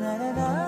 la la la.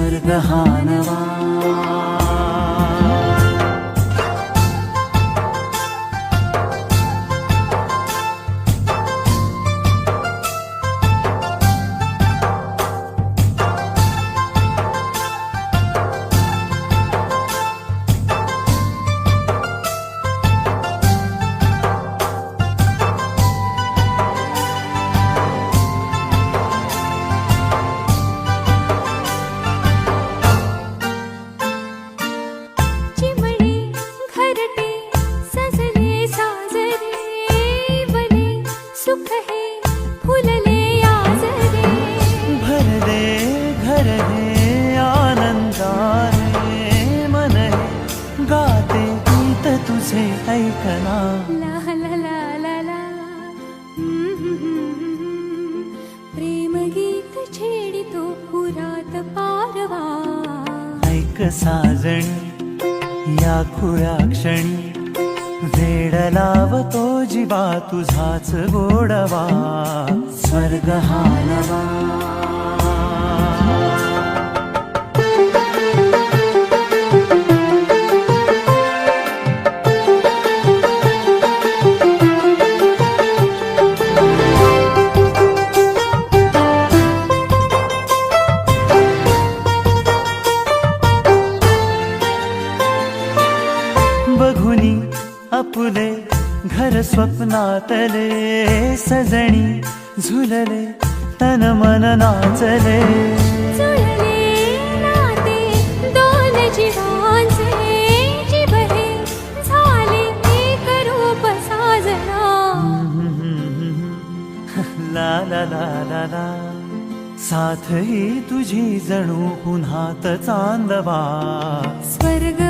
स्वर्ग हा तुझे ऐकना. प्रेम गीत छेडितो पुरात पारवा। ऐक साजणी या खुळ्या क्षणी वेड लावतो जीवा तुझाच गोडवा. स्वर्ग हा घर स्वप्नातले सजणी झुलले तन मन नाचले. ला ला ला ला ला. साथ ही तुझी जणू पुन्हात चांदवा. स्वर्ग